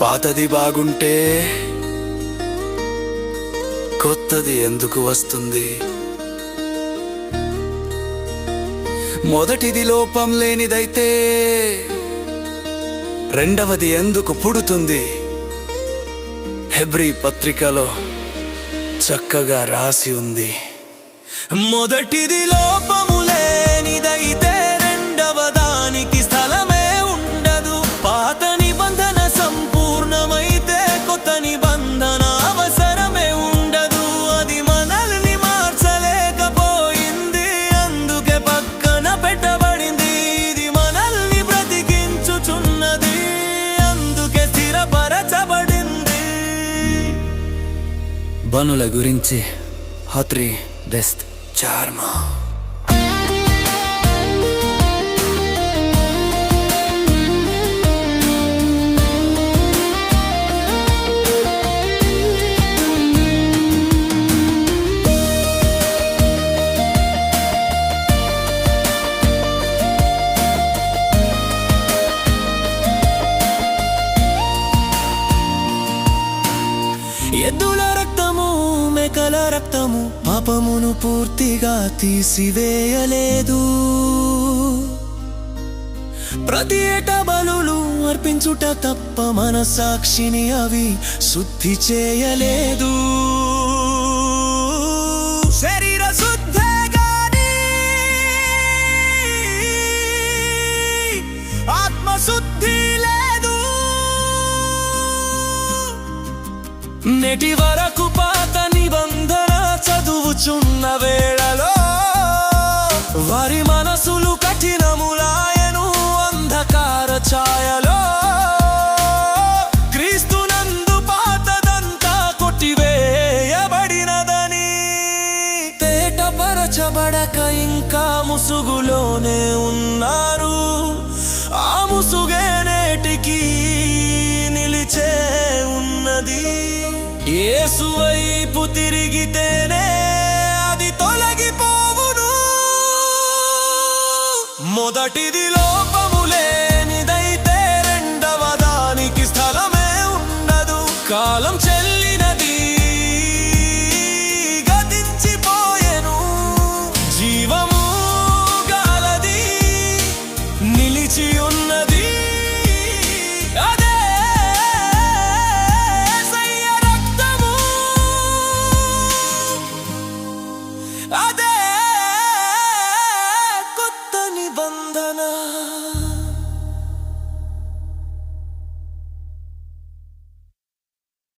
పాతది బాగుంటే కొత్తది ఎందుకు వస్తుంది? మొదటిది లోపం లేనిదైతే రెండవది ఎందుకు పుడుతుంది? హెబ్రి పత్రికలో చక్కగా రాసి ఉంది. మొదటిది లోపములే బనుల గురించి హత్రి దెస్త్ చార్మా. రక్తము పాపమును పూర్తిగా తీసివేయలేదు. ప్రతి ఏటా బలులు అర్పించుట తప్ప మన సాక్షిని అవి శుద్ధి చేయలేదు. శరీర శుద్ధే గాని ఆత్మశుద్ధి లేదు. నేటి వరకు లేక ఇంకా ముసుగులోనే ఉన్నారు. ఆ ముసుగే నేటికి నిలిచే ఉన్నది. యేసు వైపు తిరిగితేనే అది తొలగిపోవును. మొదటిది లోపము లేనిదైతే రెండవ దానికి స్థలమే ఉండదు. కాలం చెల్లినది